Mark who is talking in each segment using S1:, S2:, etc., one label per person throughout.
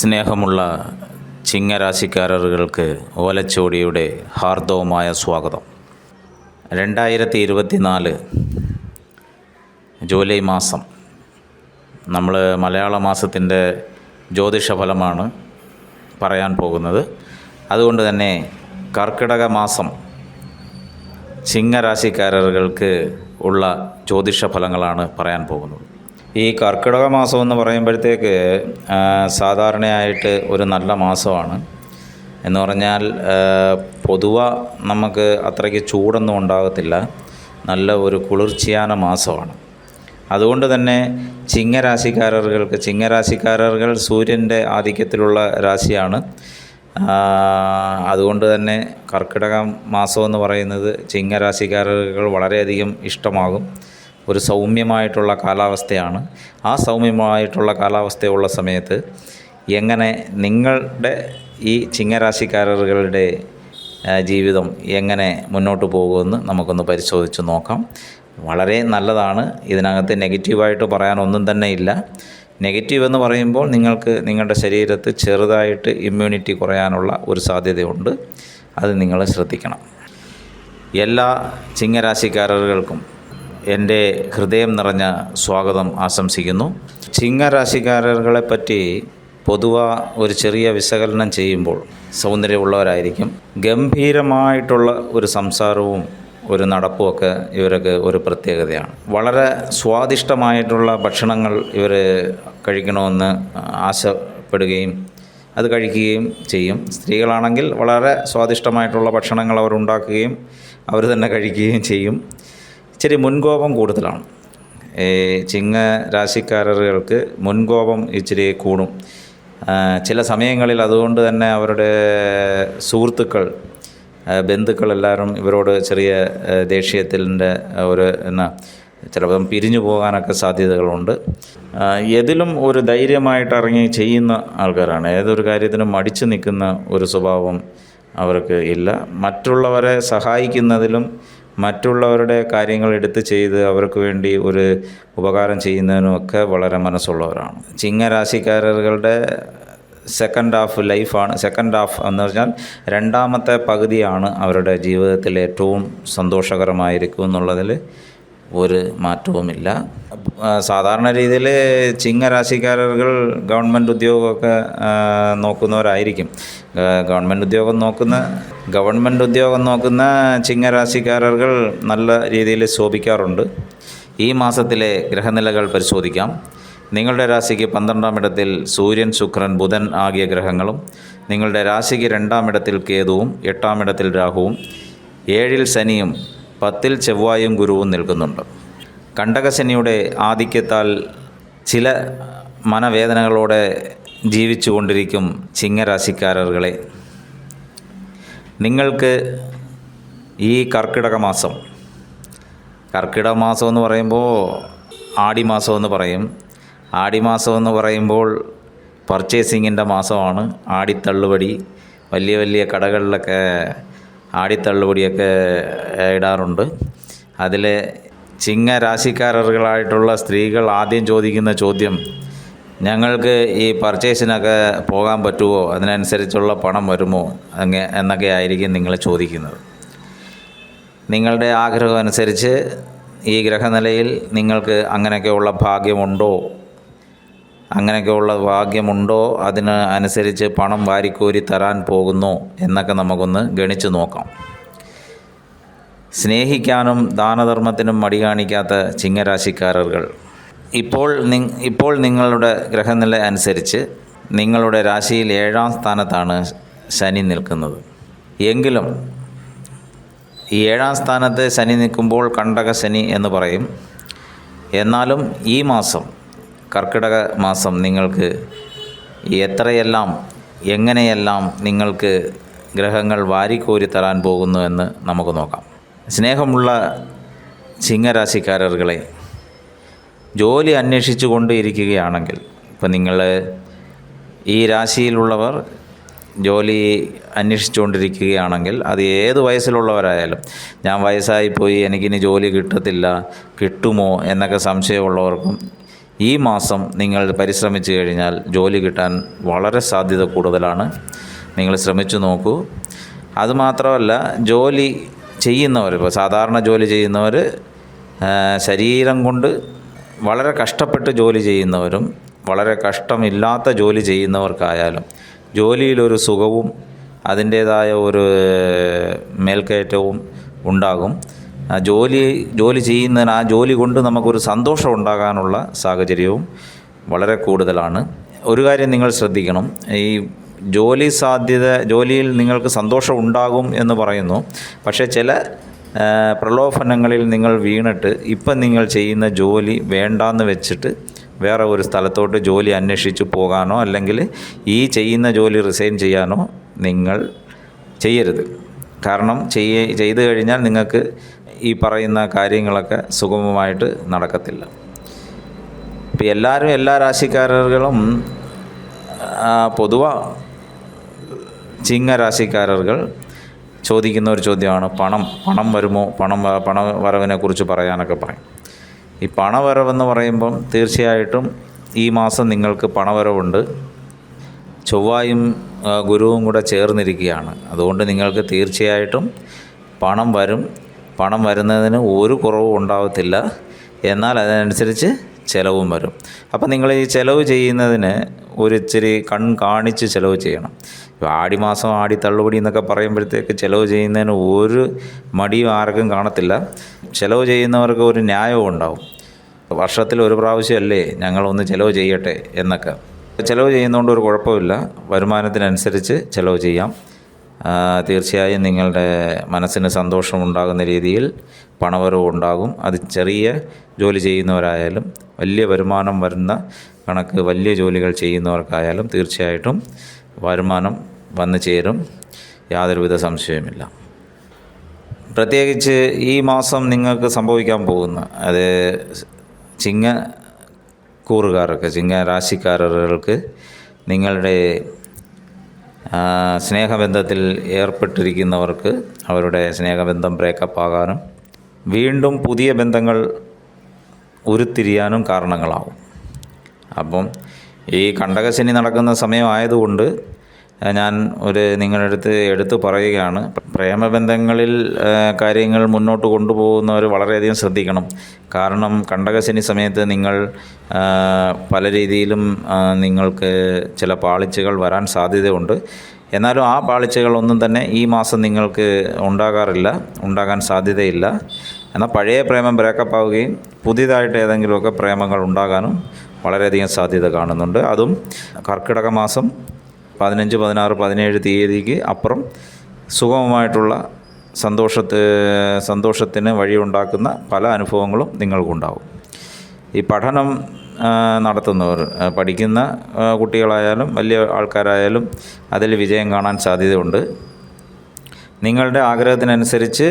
S1: സ്നേഹമുള്ള ചിങ്ങരാശിക്കാരറുകൾക്ക് ഓലച്ചോടിയുടെ ഹാർദവുമായ സ്വാഗതം. രണ്ടായിരത്തി ഇരുപത്തിനാല് ജൂലൈ മാസം നമ്മൾ മലയാള മാസത്തിന്റെ ജ്യോതിഷ ഫലമാണ് പറയാൻ പോകുന്നത്. അതുകൊണ്ട് തന്നെ കർക്കിടക മാസം ചിങ്ങരാശിക്കാരറുകൾക്ക് ഉള്ള ജ്യോതിഷ ഫലങ്ങളാണ് പറയാൻ പോകുന്നത്. ഈ കർക്കിടക മാസം എന്ന് പറയുമ്പോഴത്തേക്ക് സാധാരണയായിട്ട് ഒരു നല്ല മാസമാണ്. എന്ന് പറഞ്ഞാൽ പൊതുവ നമുക്ക് അത്രയ്ക്ക് ചൂടൊന്നും ഉണ്ടാകത്തില്ല. നല്ല ഒരു കുളിർച്ചയാന മാസമാണ്. അതുകൊണ്ട് തന്നെ ചിങ്ങരാശിക്കാരർക്ക് ചിങ്ങരാശിക്കാരകൾ സൂര്യന്റെ ആധിക്യത്തിലുള്ള രാശിയാണ്. അതുകൊണ്ട് തന്നെ കർക്കിടക മാസം എന്ന് പറയുന്നത് ചിങ്ങരാശിക്കാരകൾ വളരെയധികം ഇഷ്ടമാകും. ഒരു സൗമ്യമായിട്ടുള്ള കാലാവസ്ഥയാണ്. ആ സൗമ്യമായിട്ടുള്ള കാലാവസ്ഥയുള്ള സമയത്ത് എങ്ങനെ നിങ്ങളുടെ ഈ ചിങ്ങരാശിക്കാരുടെ ജീവിതം എങ്ങനെ മുന്നോട്ട് പോകുമെന്ന് നമുക്കൊന്ന് പരിശോധിച്ച് നോക്കാം. വളരെ നല്ലതാണ്. ഇതിനകത്ത് നെഗറ്റീവായിട്ട് പറയാനൊന്നും തന്നെ ഇല്ല. നെഗറ്റീവ് എന്ന് പറയുമ്പോൾ നിങ്ങൾക്ക് നിങ്ങളുടെ ശരീരത്ത് ചെറുതായിട്ട് ഇമ്മ്യൂണിറ്റി കുറയാനുള്ള ഒരു സാധ്യതയുണ്ട്. അത് നിങ്ങൾ ശ്രദ്ധിക്കണം. എല്ലാ ചിങ്ങരാശിക്കാരകൾക്കും എന്റെ ഹൃദയം നിറഞ്ഞ സ്വാഗതം ആശംസിക്കുന്നു. ചിങ്ങരാശിക്കാരകളെ പറ്റി പൊതുവ ഒരു ചെറിയ വിശകലനം ചെയ്യുമ്പോൾ സൗന്ദര്യമുള്ളവരായിരിക്കും. ഗംഭീരമായിട്ടുള്ള ഒരു സംസാരവും ഒരു നടപ്പുമൊക്കെ ഇവർക്ക് ഒരു പ്രത്യേകതയാണ്. വളരെ സ്വാദിഷ്ടമായിട്ടുള്ള ഭക്ഷണങ്ങൾ ഇവർ കഴിക്കണമെന്ന് ആശപ്പെടുകയും അത് കഴിക്കുകയും ചെയ്യും. സ്ത്രീകളാണെങ്കിൽ വളരെ സ്വാദിഷ്ടമായിട്ടുള്ള ഭക്ഷണങ്ങൾ അവർ ഉണ്ടാക്കുകയും അവർ തന്നെ കഴിക്കുകയും ചെയ്യും. ഇച്ചിരി മുൻകോപം കൂടുതലാണ്. ഈ ചിങ്ങ രാശിക്കാരർക്ക് മുൻകോപം ഇച്ചിരി കൂടും. ചില സമയങ്ങളിൽ അതുകൊണ്ട് തന്നെ അവരുടെ സുഹൃത്തുക്കൾ ബന്ധുക്കളെല്ലാവരും ഇവരോട് ചെറിയ ദേഷ്യത്തിന്റെ ഒരു എന്നാ ചിലപ്പം പിരിഞ്ഞു പോകാനൊക്കെ സാധ്യതകളുണ്ട്. എതിലും ഒരു ധൈര്യമായിട്ട് ഇറങ്ങി ചെയ്യുന്ന ആൾക്കാരാണ്. ഏതൊരു കാര്യത്തിനും മടിച്ചു നിൽക്കുന്ന ഒരു സ്വഭാവം അവർക്ക് ഇല്ല. മറ്റുള്ളവരെ സഹായിക്കുന്നതിലും മറ്റുള്ളവരുടെ കാര്യങ്ങൾ എടുത്ത് ചെയ്ത് അവർക്ക് വേണ്ടി ഒരു ഉപകാരം ചെയ്യുന്നതിനും ഒക്കെ വളരെ മനസ്സുള്ളവരാണ്. ചിങ്ങരാശിക്കാരകളുടെ സെക്കൻഡ് ഹാഫ് ലൈഫാണ് സെക്കൻഡ് ഹാഫ് എന്ന് പറഞ്ഞാൽ രണ്ടാമത്തെ പകുതിയാണ് അവരുടെ ജീവിതത്തിൽ ഏറ്റവും സന്തോഷകരമായിരിക്കും എന്നുള്ളതിൽ ഒരു മാറ്റവുമില്ല. സാധാരണ രീതിയിൽ ചിങ്ങരാശിക്കാരകൾ ഗവൺമെന്റ് ഉദ്യോഗമൊക്കെ നോക്കുന്നവരായിരിക്കും. ഗവൺമെന്റ് ഉദ്യോഗം നോക്കുന്ന ഗവൺമെന്റ് ഉദ്യോഗം നോക്കുന്ന ചിങ്ങരാശിക്കാരകൾ നല്ല രീതിയിൽ ശോഭിക്കാറുണ്ട്. ഈ മാസത്തിലെ ഗ്രഹനിലകൾ പരിശോധിക്കാം. നിങ്ങളുടെ രാശിക്ക് പന്ത്രണ്ടാം ഇടത്തിൽ സൂര്യൻ ശുക്രൻ ബുധൻ ആകിയ ഗ്രഹങ്ങളും നിങ്ങളുടെ രാശിക്ക് രണ്ടാം ഇടത്തിൽ കേതുവും എട്ടാം ഇടത്തിൽ രാഹുവും ഏഴിൽ ശനിയും പത്തിൽ ചൊവ്വായും ഗുരുവും നിൽക്കുന്നുണ്ട്. കണ്ടകശനിയുടെ ആധിക്യത്താൽ ചില മനവേദനകളോടെ ജീവിച്ചു കൊണ്ടിരിക്കും ചിങ്ങരാശിക്കാരകളെ നിങ്ങൾക്ക് ഈ കർക്കിടക മാസം കർക്കിടക മാസം എന്ന് പറയുമ്പോൾ ആടി മാസം എന്ന് പറയും. ആടി മാസം എന്ന് പറയുമ്പോൾ പർച്ചേസിങ്ങിന്റെ മാസമാണ്. ആടിത്തള്ളുപടി വലിയ വലിയ കടകളിലൊക്കെ ആടിത്തള്ളുപടിയൊക്കെ ഇടാറുണ്ട്. അതിൽ ചിങ്ങ രാശിക്കാരകളായിട്ടുള്ള സ്ത്രീകൾ ആദ്യം ചോദിക്കുന്ന ചോദ്യം ഞങ്ങൾക്ക് ഈ പർച്ചേസിനൊക്കെ പോകാൻ പറ്റുമോ അതിനനുസരിച്ചുള്ള പണം വരുമോ? അങ്ങ എന്നൊക്കെ ആയിരിക്കും നിങ്ങൾ ചോദിക്കുന്നത്. നിങ്ങളുടെ ആഗ്രഹം അനുസരിച്ച് ഈ ഗ്രഹനിലയിൽ നിങ്ങൾക്ക് അങ്ങനെയൊക്കെയുള്ള ഭാഗ്യമുണ്ടോ? അങ്ങനെയൊക്കെയുള്ള ഭാഗ്യമുണ്ടോ? അതിന് അനുസരിച്ച് പണം വാരിക്കോരി തരാൻ പോകുന്നു? എന്നൊക്കെ നമുക്കൊന്ന് ഗണിച്ച് നോക്കാം. സ്നേഹിക്കാനും ദാനധർമ്മത്തിനും മടി കാണിക്കാത്ത ചിങ്ങരാശിക്കാരകൾ ഇപ്പോൾ നി ഇപ്പോൾ നിങ്ങളുടെ ഗ്രഹനില അനുസരിച്ച് നിങ്ങളുടെ രാശിയിൽ ഏഴാം സ്ഥാനത്താണ് ശനി നിൽക്കുന്നത്. എങ്കിലും ഈ ഏഴാം സ്ഥാനത്ത് ശനി നിൽക്കുമ്പോൾ കണ്ടക ശനി എന്ന് പറയും. എന്നാലും ഈ മാസം കർക്കിടക മാസം നിങ്ങൾക്ക് എത്രയെല്ലാം എങ്ങനെയെല്ലാം നിങ്ങൾക്ക് ഗ്രഹങ്ങൾ വാരിക്കോരി തരാൻ പോകുന്നു എന്ന് നമുക്ക് നോക്കാം. സ്നേഹമുള്ള ചിങ്ങരാശിക്കാരകളെ ജോലി അന്വേഷിച്ചു കൊണ്ടിരിക്കുകയാണെങ്കിൽ ഇപ്പം നിങ്ങൾ ഈ രാശിയിലുള്ളവർ ജോലി അന്വേഷിച്ചുകൊണ്ടിരിക്കുകയാണെങ്കിൽ അത് ഏത് വയസ്സിലുള്ളവരായാലും ഞാൻ വയസ്സായിപ്പോയി എനിക്കിനി ജോലി കിട്ടത്തില്ല കിട്ടുമോ എന്നൊക്കെ സംശയമുള്ളവർക്കും ഈ മാസം നിങ്ങൾ പരിശ്രമിച്ചു കഴിഞ്ഞാൽ ജോലി കിട്ടാൻ വളരെ സാധ്യത കൂടുതലാണ്. നിങ്ങൾ ശ്രമിച്ചു നോക്കൂ. അതുമാത്രമല്ല ജോലി ചെയ്യുന്നവർ ഇപ്പോൾ സാധാരണ ജോലി ചെയ്യുന്നവർ ശരീരം കൊണ്ട് വളരെ കഷ്ടപ്പെട്ട് ജോലി ചെയ്യുന്നവരും വളരെ കഷ്ടമില്ലാത്ത ജോലി ചെയ്യുന്നവർക്കായാലും ജോലിയിലൊരു സുഖവും അതിന്റേതായ ഒരു മേൽക്കയറ്റവും ഉണ്ടാകും. ജോലി ജോലി ചെയ്യുന്നതിന് ആ ജോലി കൊണ്ട് നമുക്കൊരു സന്തോഷം ഉണ്ടാകാനുള്ള സാഹചര്യവും വളരെ കൂടുതലാണ്. ഒരു കാര്യം നിങ്ങൾ ശ്രദ്ധിക്കണം. ഈ ജോലി സാധ്യത ജോലിയിൽ നിങ്ങൾക്ക് സന്തോഷം ഉണ്ടാകും എന്ന് പറയുന്നു. പക്ഷേ ചില പ്രലോഭനങ്ങളിൽ നിങ്ങൾ വീണിട്ട് ഇപ്പം നിങ്ങൾ ചെയ്യുന്ന ജോലി വേണ്ടാന്ന് വെച്ചിട്ട് വേറെ ഒരു സ്ഥലത്തോട്ട് ജോലി അന്വേഷിച്ച് പോകാനോ അല്ലെങ്കിൽ ഈ ചെയ്യുന്ന ജോലി റിസൈൻ ചെയ്യാനോ നിങ്ങൾ ചെയ്യരുത്. കാരണം ചെയ്യ ചെയ്തു കഴിഞ്ഞാൽ നിങ്ങൾക്ക് ഈ പറയുന്ന കാര്യങ്ങളൊക്കെ സുഗമമായിട്ട് നടക്കത്തില്ല. ഇപ്പം എല്ലാവരും എല്ലാ രാശിക്കാരകളും പൊതുവ ചിങ്ങരാശിക്കാരകൾ ചോദിക്കുന്ന ഒരു ചോദ്യമാണ് പണം പണം വരുമോ? പണം പണവരവിനെ പണ വരവിനെ കുറിച്ച് പറയാനൊക്കെ പറയും. ഈ പണവരവെന്ന് പറയുമ്പം തീർച്ചയായിട്ടും ഈ മാസം നിങ്ങൾക്ക് പണവരവുണ്ട്. ചൊവ്വായും ഗുരുവും കൂടെ ചേർന്നിരിക്കുകയാണ്. അതുകൊണ്ട് നിങ്ങൾക്ക് തീർച്ചയായിട്ടും പണം വരും. പണം വരുന്നതിന് ഒരു കുറവും ഉണ്ടാവത്തില്ല. എന്നാൽ അതിനനുസരിച്ച് ചിലവും വരും. അപ്പം നിങ്ങൾ ഈ ചിലവ് ചെയ്യുന്നതിന് ഒരു ഇച്ചിരി കൺ കാണിച്ച് ചിലവ് ചെയ്യണം. ഇപ്പോൾ ആടി മാസം ആടി തള്ളുപടി എന്നൊക്കെ പറയുമ്പോഴത്തേക്ക് ചിലവ് ചെയ്യുന്നതിന് ഒരു മടിയും ആർക്കും കാണത്തില്ല. ചിലവ് ചെയ്യുന്നവർക്ക് ഒരു ന്യായവും ഉണ്ടാവും. വർഷത്തിൽ ഒരു പ്രാവശ്യമല്ലേ ഞങ്ങളൊന്ന് ചിലവ് ചെയ്യട്ടെ എന്നൊക്കെ. ചിലവ് ചെയ്യുന്നതുകൊണ്ട് ഒരു കുഴപ്പമില്ല. വരുമാനത്തിനനുസരിച്ച് ചിലവ് ചെയ്യാം. തീർച്ചയായും നിങ്ങളുടെ മനസ്സിന് സന്തോഷമുണ്ടാകുന്ന രീതിയിൽ പണവരവ് ഉണ്ടാകും. അത് ചെറിയ ജോലി ചെയ്യുന്നവരായാലും വലിയ വരുമാനം വരുന്ന കണക്ക് വലിയ ജോലികൾ ചെയ്യുന്നവർക്കായാലും തീർച്ചയായിട്ടും വരുമാനം വന്നു ചേരും. യാതൊരുവിധ സംശയവുമില്ല. പ്രത്യേകിച്ച് ഈ മാസം നിങ്ങൾക്ക് സംഭവിക്കാൻ പോകുന്ന അത് ചിങ്ങ കൂറുകാർക്ക് ചിങ്ങ രാശിക്കാരർക്ക് നിങ്ങളുടെ സ്നേഹബന്ധത്തിൽ ഏർപ്പെട്ടിരിക്കുന്നവർക്ക് അവരുടെ സ്നേഹബന്ധം ബ്രേക്കപ്പ് ആകാനും വീണ്ടും പുതിയ ബന്ധങ്ങൾ ഉരുത്തിരിയാനും കാരണങ്ങളാവും. അപ്പം ഈ കണ്ടകശനി നടക്കുന്ന സമയമായതുകൊണ്ട് ഞാൻ ഒരു നിങ്ങളുടെ അടുത്ത് എടുത്തു പറയുകയാണ്. പ്രേമബന്ധങ്ങളിൽ കാര്യങ്ങൾ മുന്നോട്ട് കൊണ്ടുപോകുന്നവർ വളരെയധികം ശ്രദ്ധിക്കണം. കാരണം കണ്ടകശനി സമയത്ത് നിങ്ങൾ പല രീതിയിലും നിങ്ങൾക്ക് ചില പാളിച്ചകൾ വരാൻ സാധ്യതയുണ്ട്. എന്നാലും ആ പാളിച്ചകളൊന്നും തന്നെ ഈ മാസം നിങ്ങൾക്ക് ഉണ്ടാകാറില്ല ഉണ്ടാകാൻ സാധ്യതയില്ല. എന്നാൽ പഴയ പ്രേമം ബ്രേക്കപ്പ് ആവുകയും പുതിയതായിട്ട് ഏതെങ്കിലുമൊക്കെ പ്രേമങ്ങൾ ഉണ്ടാകാനും വളരെയധികം സാധ്യത കാണുന്നുണ്ട്. അതും കർക്കിടക മാസം പതിനഞ്ച് പതിനാറ് പതിനേഴ് തീയതിക്ക് അപ്പുറം സുഗമമായിട്ടുള്ള സന്തോഷത്ത് സന്തോഷത്തിന് വഴിയുണ്ടാക്കുന്ന പല അനുഭവങ്ങളും നിങ്ങൾക്കുണ്ടാവും. ഈ പഠനം നടത്തുന്നവർ പഠിക്കുന്ന കുട്ടികളായാലും വലിയ ആൾക്കാരായാലും അതിൽ വിജയം കാണാൻ സാധ്യതയുണ്ട്. നിങ്ങളുടെ ആഗ്രഹത്തിനനുസരിച്ച്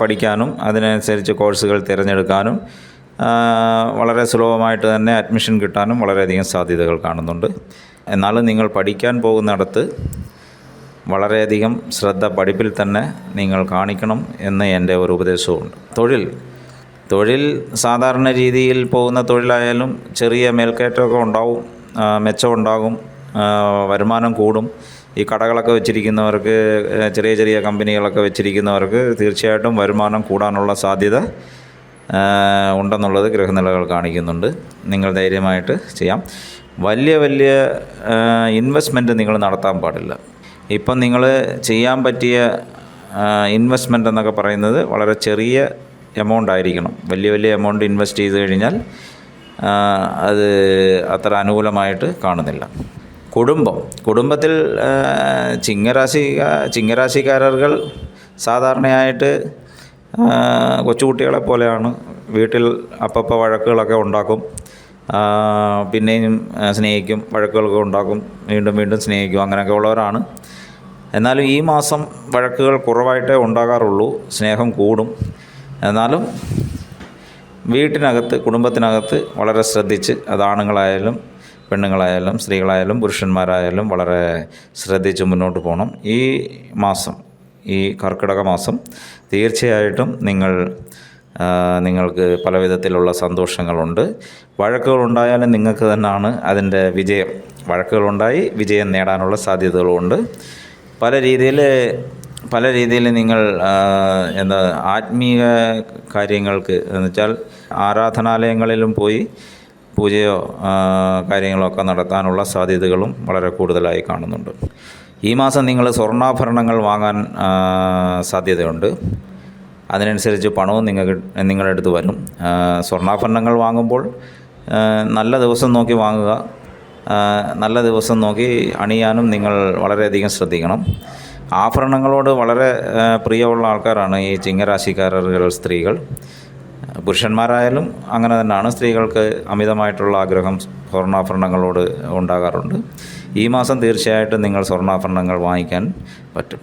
S1: പഠിക്കാനും അതിനനുസരിച്ച് കോഴ്സുകൾ തിരഞ്ഞെടുക്കാനും വളരെ സുലഭമായിട്ട് തന്നെ അഡ്മിഷൻ കിട്ടാനും വളരെയധികം സാധ്യതകൾ കാണുന്നുണ്ട്. എന്നാലും നിങ്ങൾ പഠിക്കാൻ പോകുന്നിടത്ത് വളരെയധികം ശ്രദ്ധ പഠിപ്പിൽ തന്നെ നിങ്ങൾ കാണിക്കണം എന്ന് എന്റെ ഒരു ഉപദേശവുമുണ്ട്. തൊഴിൽ. തൊഴിൽ സാധാരണ രീതിയിൽ പോകുന്ന തൊഴിലായാലും ചെറിയ മേൽക്കയറ്റമൊക്കെ ഉണ്ടാവും മെച്ചമുണ്ടാകും വരുമാനം കൂടും. ഈ കടകളൊക്കെ വെച്ചിരിക്കുന്നവർക്ക് ചെറിയ ചെറിയ കമ്പനികളൊക്കെ വെച്ചിരിക്കുന്നവർക്ക് തീർച്ചയായിട്ടും വരുമാനം കൂടാനുള്ള സാധ്യത ഉണ്ടെന്നുള്ളത് ഗ്രഹനിലകൾ കാണിക്കുന്നുണ്ട്. നിങ്ങൾ ധൈര്യമായിട്ട് ചെയ്യാം. വലിയ വലിയ ഇൻവെസ്റ്റ്മെന്റ് നിങ്ങൾ നടത്താൻ പാടില്ല. ഇപ്പം നിങ്ങൾ ചെയ്യാൻ പറ്റിയ ഇൻവെസ്റ്റ്മെന്റ് എന്നൊക്കെ പറയുന്നത് വളരെ ചെറിയ എമൗണ്ട് ആയിരിക്കണം. വലിയ വലിയ എമൗണ്ട് ഇൻവെസ്റ്റ് ചെയ്ത് കഴിഞ്ഞാൽ അത് അത്ര അനുകൂലമായിട്ട് കാണുന്നില്ല. കുടുംബം. കുടുംബത്തിൽ ചിങ്ങരാശി ചിങ്ങരാശിക്കാരകൾ സാധാരണയായിട്ട് കൊച്ചുകുട്ടികളെ പോലെയാണ് വീട്ടിൽ അപ്പപ്പോൾ വഴക്കുകളൊക്കെ ഉണ്ടാക്കും. പിന്നെയും സ്നേഹിക്കും വഴക്കുകളൊക്കെ ഉണ്ടാക്കും. വീണ്ടും വീണ്ടും സ്നേഹിക്കും. അങ്ങനെയൊക്കെ ഉള്ളവരാണ്. എന്നാലും ഈ മാസം വഴക്കുകൾ കുറവായിട്ടേ ഉണ്ടാകാറുള്ളൂ. സ്നേഹം കൂടും. എന്നാലും വീട്ടിനകത്ത് കുടുംബത്തിനകത്ത് വളരെ ശ്രദ്ധിച്ച് അത് ആണുങ്ങളായാലും പെണ്ണുങ്ങളായാലും സ്ത്രീകളായാലും പുരുഷന്മാരായാലും വളരെ ശ്രദ്ധിച്ച് മുന്നോട്ട് പോകണം. ഈ മാസം ഈ കർക്കിടക മാസം തീർച്ചയായിട്ടും നിങ്ങൾ നിങ്ങൾക്ക് പല വിധത്തിലുള്ള സന്തോഷങ്ങളുണ്ട്. വഴക്കുകളുണ്ടായാലും നിങ്ങൾക്ക് തന്നെയാണ് അതിന്റെ വിജയം. വഴക്കുകളുണ്ടായി വിജയം നേടാനുള്ള സാധ്യതകളുമുണ്ട് പല രീതിയിൽ പല രീതിയിൽ നിങ്ങൾ എന്താ ആത്മീയ കാര്യങ്ങൾക്ക് എന്ന് വെച്ചാൽ ആരാധനാലയങ്ങളിലും പോയി പൂജയോ കാര്യങ്ങളൊക്കെ നടത്താനുള്ള സാധ്യതകളും വളരെ കൂടുതലായി കാണുന്നുണ്ട്. ഈ മാസം നിങ്ങൾ സ്വർണാഭരണങ്ങൾ വാങ്ങാൻ സാധ്യതയുണ്ട്. അതിനനുസരിച്ച് പണവും നിങ്ങൾക്ക് നിങ്ങളുടെ അടുത്ത് വരും. സ്വർണാഭരണങ്ങൾ വാങ്ങുമ്പോൾ നല്ല ദിവസം നോക്കി വാങ്ങുക. നല്ല ദിവസം നോക്കി അണിയാനും നിങ്ങൾ വളരെയധികം ശ്രദ്ധിക്കണം. ആഭരണങ്ങളോട് വളരെ പ്രിയമുള്ള ആൾക്കാരാണ് ഈ ചിങ്ങരാശിക്കാരകൾ സ്ത്രീകൾ. പുരുഷന്മാരായാലും അങ്ങനെ തന്നെയാണ് സ്ത്രീകൾക്ക് അമിതമായിട്ടുള്ള ആഗ്രഹം സ്വർണാഭരണങ്ങളോട് ഉണ്ടാകാറുണ്ട്. ഈ മാസം തീർച്ചയായിട്ടും നിങ്ങൾ സ്വർണാഭരണങ്ങൾ വാങ്ങിക്കാൻ പറ്റും.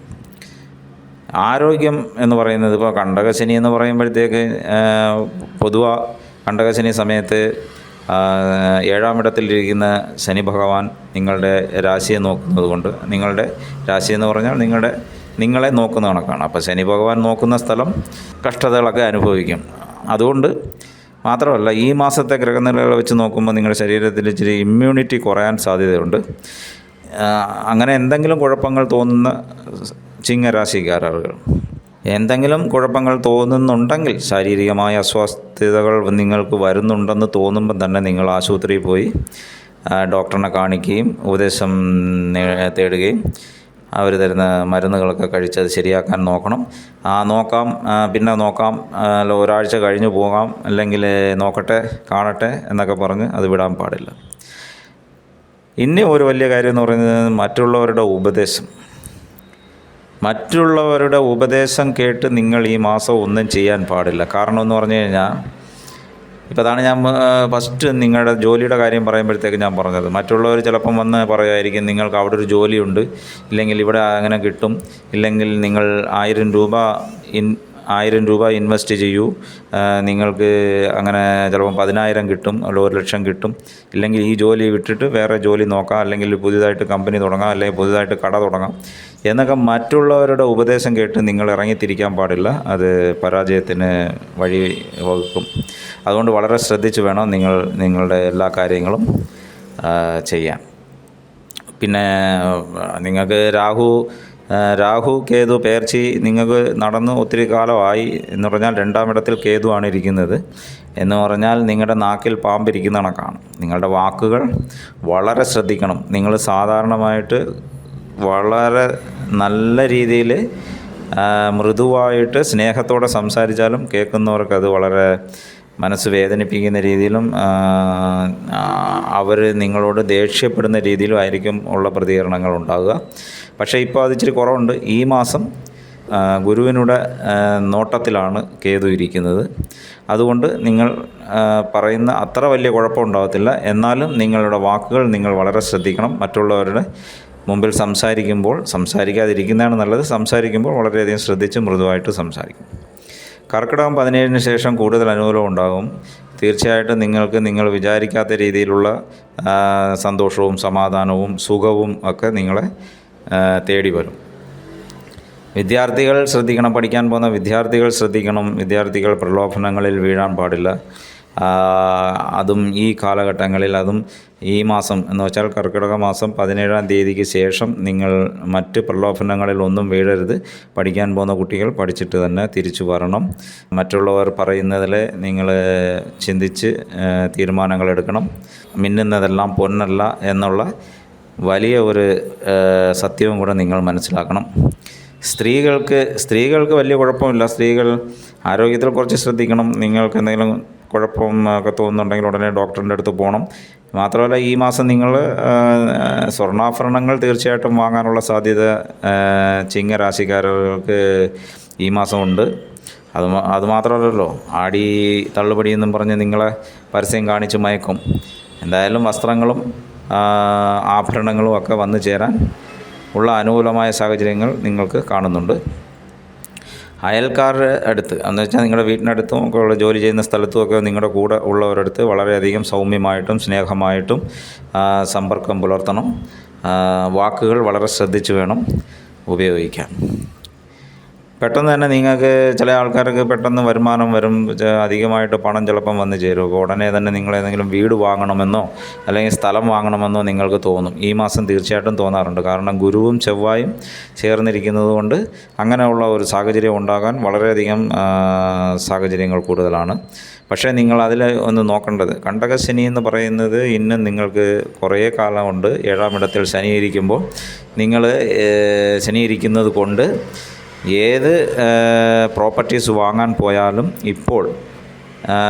S1: ആരോഗ്യം എന്ന് പറയുന്നത് ഇപ്പോൾ കണ്ടകശനി എന്ന് പറയുമ്പോഴത്തേക്ക് പൊതുവ കണ്ടകശനി സമയത്ത് ഏഴാം ഇടത്തിലിരിക്കുന്ന ശനി ഭഗവാൻ നിങ്ങളുടെ രാശിയെ നോക്കുന്നത് കൊണ്ട് നിങ്ങളുടെ രാശി എന്ന് പറഞ്ഞാൽ നിങ്ങളുടെ നിങ്ങളെ നോക്കുന്ന കണക്കാണ്. അപ്പോൾ ശനി ഭഗവാൻ നോക്കുന്ന സ്ഥലം കഷ്ടതകളൊക്കെ അനുഭവിക്കും. അതുകൊണ്ട് മാത്രമല്ല ഈ മാസത്തെ ഗ്രഹനിലകൾ വെച്ച് നോക്കുമ്പോൾ നിങ്ങളുടെ ശരീരത്തിൽ ഇച്ചിരി ഇമ്മ്യൂണിറ്റി കുറയാൻ സാധ്യതയുണ്ട്. അങ്ങനെ എന്തെങ്കിലും കുഴപ്പങ്ങൾ തോന്നുന്ന ചിങ്ങരാശിക്കാരകൾ എന്തെങ്കിലും കുഴപ്പങ്ങൾ തോന്നുന്നുണ്ടെങ്കിൽ ശാരീരികമായ അസ്വസ്ഥതകൾ നിങ്ങൾക്ക് വരുന്നുണ്ടെന്ന് തോന്നുമ്പോൾ തന്നെ നിങ്ങൾ ആശുപത്രിയിൽ പോയി ഡോക്ടറിനെ കാണിക്കുകയും ഉപദേശം തേടുകയും അവർ തരുന്ന മരുന്നുകളൊക്കെ കഴിച്ച് അത് ശരിയാക്കാൻ നോക്കണം. ആ നോക്കാം. പിന്നെ നോക്കാം. അല്ല ഒരാഴ്ച കഴിഞ്ഞ് പോകാം. അല്ലെങ്കിൽ നോക്കട്ടെ കാണട്ടെ എന്നൊക്കെ പറഞ്ഞ് അത് വിടാൻ പാടില്ല. ഇനി ഒരു വലിയ കാര്യം എന്ന് പറയുന്നത് മറ്റുള്ളവരുടെ ഉപദേശം. മറ്റുള്ളവരുടെ ഉപദേശം കേട്ട് നിങ്ങൾ ഈ മാസം ഒന്നും ചെയ്യാൻ പാടില്ല. കാരണം എന്ന് പറഞ്ഞു കഴിഞ്ഞാൽ ഇപ്പോൾ അതാണ് ഞാൻ ഫസ്റ്റ് നിങ്ങളുടെ ജോലിയുടെ കാര്യം പറയുമ്പോഴത്തേക്ക് ഞാൻ പറഞ്ഞത്. മറ്റുള്ളവർ ചിലപ്പം വന്ന് പറയുമായിരിക്കും നിങ്ങൾക്ക് അവിടെ ഒരു ജോലിയുണ്ട് ഇല്ലെങ്കിൽ ഇവിടെ അങ്ങനെ കിട്ടും ഇല്ലെങ്കിൽ നിങ്ങൾ ആയിരം രൂപ ഇൻ ആയിരം രൂപ ഇൻവെസ്റ്റ് ചെയ്യൂ നിങ്ങൾക്ക് അങ്ങനെ ചിലപ്പം പതിനായിരം കിട്ടും അല്ലെങ്കിൽ ഒരു ലക്ഷം കിട്ടും. ഇല്ലെങ്കിൽ ഈ ജോലി വിട്ടിട്ട് വേറെ ജോലി നോക്കാം അല്ലെങ്കിൽ പുതിയതായിട്ട് കമ്പനി തുടങ്ങാം അല്ലെങ്കിൽ പുതിയതായിട്ട് കട തുടങ്ങാം. എന്നൊക്കെ മറ്റുള്ളവരുടെ ഉപദേശം കേട്ട് നിങ്ങൾ ഇറങ്ങിത്തിരിക്കാൻ പാടില്ല. അത് പരാജയത്തിന് വഴി വകുക്കും. അതുകൊണ്ട് വളരെ ശ്രദ്ധിച്ച് വേണം നിങ്ങൾ നിങ്ങളുടെ എല്ലാ കാര്യങ്ങളും ചെയ്യാം ചെയ്യാൻ. പിന്നെ നിങ്ങൾക്ക് രാഹു രാഹു കേതു പേർച്ചി നിങ്ങൾക്ക് നടന്ന് ഒത്തിരി കാലമായി എന്ന് പറഞ്ഞാൽ രണ്ടാം ഇടത്തിൽ കേതുവാണ് ഇരിക്കുന്നത്. എന്ന് പറഞ്ഞാൽ നിങ്ങളുടെ നാക്കിൽ പാമ്പിരിക്കുന്ന കണക്കാണ്. നിങ്ങളുടെ വാക്കുകൾ വളരെ ശ്രദ്ധിക്കണം. നിങ്ങൾ സാധാരണമായിട്ട് വളരെ നല്ല രീതിയിൽ മൃദുവായിട്ട് സ്നേഹത്തോടെ സംസാരിച്ചാലും കേൾക്കുന്നവർക്ക് അത് വളരെ മനസ്സ് വേദനിപ്പിക്കുന്ന രീതിയിലും അവർ നിങ്ങളോട് ദേഷ്യപ്പെടുന്ന രീതിയിലും ആയിരിക്കും ഉള്ള പ്രതികരണങ്ങൾ ഉണ്ടാകുക പക്ഷേ ഇപ്പോൾ അത് ഇച്ചിരി കുറവുണ്ട്. ഈ മാസം ഗുരുവിനുടെ നോട്ടത്തിലാണ് കേതു ഇരിക്കുന്നത്. അതുകൊണ്ട് നിങ്ങൾ പറയുന്ന അത്ര വലിയ കുഴപ്പമുണ്ടാകത്തില്ല എന്നാലും നിങ്ങളുടെ വാക്കുകൾ നിങ്ങൾ വളരെ ശ്രദ്ധിക്കണം. മറ്റുള്ളവരുടെ മുമ്പിൽ സംസാരിക്കുമ്പോൾ സംസാരിക്കാതിരിക്കുന്നതാണ് നല്ലത്. സംസാരിക്കുമ്പോൾ വളരെയധികം ശ്രദ്ധിച്ച് മൃദുവായിട്ട് സംസാരിക്കും. കർക്കിടകം പതിനേഴിന് ശേഷം കൂടുതൽ അനുകൂലം ഉണ്ടാകും. തീർച്ചയായിട്ടും നിങ്ങൾക്ക് നിങ്ങൾ വിചാരിക്കാത്ത രീതിയിലുള്ള സന്തോഷവും സമാധാനവും സുഖവും ഒക്കെ നിങ്ങളെ തേടി വരും. വിദ്യാർത്ഥികൾ ശ്രദ്ധിക്കണം. പഠിക്കാൻ പോകുന്ന വിദ്യാർത്ഥികൾ ശ്രദ്ധിക്കണം. വിദ്യാർത്ഥികൾ പ്രലോഭനങ്ങളിൽ വീഴാൻ പാടില്ല. അതും ഈ കാലഘട്ടങ്ങളിൽ അതും ഈ മാസം എന്ന് വെച്ചാൽ കർക്കിടക മാസം പതിനേഴാം തീയതിക്ക് ശേഷം നിങ്ങൾ മറ്റ് പ്രലോഭനങ്ങളിൽ ഒന്നും വീഴരുത്. പഠിക്കാൻ പോകുന്ന കുട്ടികൾ പഠിച്ചിട്ട് തന്നെ തിരിച്ചു വരണം. മറ്റുള്ളവർ പറയുന്നതിൽ നിങ്ങൾ ചിന്തിച്ച് തീരുമാനങ്ങൾ എടുക്കണം. മിന്നുന്നതെല്ലാം പൊന്നല്ല എന്നുള്ള വലിയ ഒരു സത്യവും കൂടെ നിങ്ങൾ മനസ്സിലാക്കണം. സ്ത്രീകൾക്ക് സ്ത്രീകൾക്ക് വലിയ കുഴപ്പമില്ല. സ്ത്രീകൾ ആരോഗ്യത്തിൽ കുറച്ച് ശ്രദ്ധിക്കണം. നിങ്ങൾക്ക് എന്തെങ്കിലും കുഴപ്പം ഒക്കെ തോന്നുന്നുണ്ടെങ്കിൽ ഉടനെ ഡോക്ടറിന്റെ അടുത്ത് പോകണം. മാത്രമല്ല ഈ മാസം നിങ്ങൾ സ്വർണാഭരണങ്ങൾ തീർച്ചയായിട്ടും വാങ്ങാനുള്ള സാധ്യത ആ, ചിങ്ങരാശിക്കാർക്ക് ഈ മാസമുണ്ട്. അത് അതുമാത്രമല്ലല്ലോ അത് മാത്രമല്ലല്ലോ ആടി തള്ളുപടി എന്നും പറഞ്ഞ് നിങ്ങളെ പരസ്യം കാണിച്ച് മയക്കും. എന്തായാലും വസ്ത്രങ്ങളും ആഭരണങ്ങളും ഒക്കെ വന്നു ചേരാൻ ഉള്ള അനുകൂലമായ സാഹചര്യങ്ങൾ നിങ്ങൾക്ക് കാണുന്നുണ്ട്. അയൽക്കാരുടെ അടുത്ത് എന്ന് വെച്ചാൽ നിങ്ങളുടെ വീട്ടിനടുത്തും ഒക്കെ ഉള്ള ജോലി ചെയ്യുന്ന സ്ഥലത്തും ഒക്കെ നിങ്ങളുടെ കൂടെ ഉള്ളവരടുത്ത് വളരെയധികം സൗമ്യമായിട്ടും സ്നേഹമായിട്ടും സമ്പർക്കം പുലർത്തണം. വാക്കുകൾ വളരെ ശ്രദ്ധിച്ച് വേണം ഉപയോഗിക്കാൻ. പെട്ടെന്ന് തന്നെ നിങ്ങൾക്ക് ചില ആൾക്കാർക്ക് പെട്ടെന്ന് വരുമാനം വരും അധികമായിട്ട് പണം ചിലപ്പം വന്ന് ചേരും. ഉടനെ തന്നെ നിങ്ങൾ ഏതെങ്കിലും വീട് വാങ്ങണമെന്നോ അല്ലെങ്കിൽ സ്ഥലം വാങ്ങണമെന്നോ നിങ്ങൾക്ക് തോന്നും. ഈ മാസം തീർച്ചയായിട്ടും തോന്നാറുണ്ട്. കാരണം ഗുരുവും ചെവ്വായും ചേർന്നിരിക്കുന്നത് കൊണ്ട് അങ്ങനെയുള്ള ഒരു സാഹചര്യം ഉണ്ടാകാൻ വളരെയധികം സാഹചര്യങ്ങൾ കൂടുതലാണ്. പക്ഷേ നിങ്ങൾ അതിൽ ഒന്ന് നോക്കേണ്ടത്. കണ്ടകശനി എന്ന് പറയുന്നത് ഇന്നും നിങ്ങൾക്ക് കുറേ കാലമുണ്ട്. ഏഴാം ഇടത്തിൽ ശനി ഇരിക്കുമ്പോൾ നിങ്ങൾ ശനി ഇരിക്കുന്നത് കൊണ്ട് ഏത് പ്രോപ്പർട്ടീസ് വാങ്ങാൻ പോയാലും ഇപ്പോൾ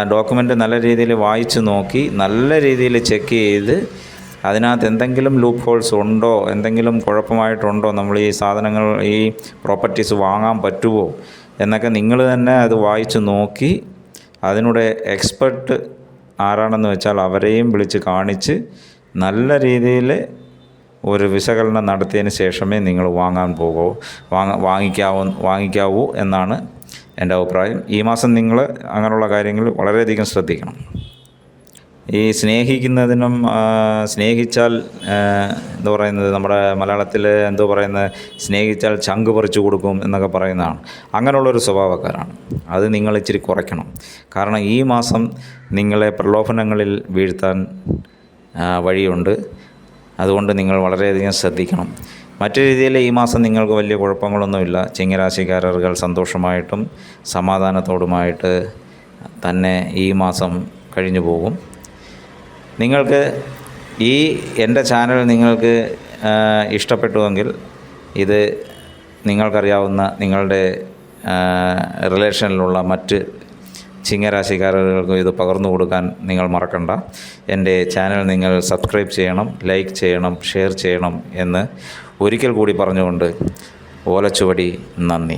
S1: ഡോക്യുമെന്റ് നല്ല രീതിയിൽ വായിച്ച് നോക്കി നല്ല രീതിയിൽ ചെക്ക് ചെയ്ത് അതിനകത്ത് എന്തെങ്കിലും ലൂപ്പ് ഹോൾസ് ഉണ്ടോ എന്തെങ്കിലും കുഴപ്പമായിട്ടുണ്ടോ നമ്മൾ ഈ സാധനങ്ങൾ ഈ പ്രോപ്പർട്ടീസ് വാങ്ങാൻ പറ്റുമോ എന്നൊക്കെ നിങ്ങൾ തന്നെ അത് വായിച്ച് നോക്കി അതിനൂടെ എക്സ്പെർട്ട് ആരാണെന്ന് വെച്ചാൽ അവരെയും വിളിച്ച് കാണിച്ച് നല്ല രീതിയിൽ ഒരു വിശകലനം നടത്തിയതിന് ശേഷമേ നിങ്ങൾ വാങ്ങാൻ പോകൂ. വാങ്ങ വാങ്ങിക്കാവൂ വാങ്ങിക്കാവൂ എന്നാണ് എന്റെ അഭിപ്രായം. ഈ മാസം നിങ്ങൾ അങ്ങനെയുള്ള കാര്യങ്ങൾ വളരെയധികം ശ്രദ്ധിക്കണം. ഈ സ്നേഹിക്കുന്നതിനും സ്നേഹിച്ചാൽ എന്താ പറയുന്നത് നമ്മുടെ മലയാളത്തിൽ എന്തോ പറയുന്നത് സ്നേഹിച്ചാൽ ചങ്ക് പറിച്ചു കൊടുക്കും എന്നൊക്കെ പറയുന്നതാണ്. അങ്ങനെയുള്ളൊരു സ്വഭാവക്കാരാണ്. അത് നിങ്ങൾ ഇച്ചിരി കുറയ്ക്കണം. കാരണം ഈ മാസം നിങ്ങളെ പ്രലോഭനങ്ങളിൽ വീഴ്ത്താൻ വഴിയുണ്ട്. അതുകൊണ്ട് നിങ്ങൾ വളരെയധികം ശ്രദ്ധിക്കണം. മറ്റു രീതിയിൽ ഈ മാസം നിങ്ങൾക്ക് വലിയ കുഴപ്പങ്ങളൊന്നുമില്ല. ചിങ്ങരാശിക്കാരകൾ സന്തോഷമായിട്ടും സമാധാനത്തോടുമായിട്ട് തന്നെ ഈ മാസം കഴിഞ്ഞു പോകും. നിങ്ങൾക്ക് ഈ എന്റെ ചാനൽ നിങ്ങൾക്ക് ഇഷ്ടപ്പെട്ടുവെങ്കിൽ ഇത് നിങ്ങൾക്കറിയാവുന്ന നിങ്ങളുടെ റിലേഷനിലുള്ള മറ്റ് ചിങ്ങരാശിക്കാരകൾക്ക് ഇത് പകർന്നു കൊടുക്കാൻ നിങ്ങൾ മറക്കണ്ട. എന്റെ ചാനൽ നിങ്ങൾ സബ്സ്ക്രൈബ് ചെയ്യണം ലൈക്ക് ചെയ്യണം ഷെയർ ചെയ്യണം എന്ന് ഒരിക്കൽ കൂടി പറഞ്ഞുകൊണ്ട് ഓലച്ചുവടി നന്ദി.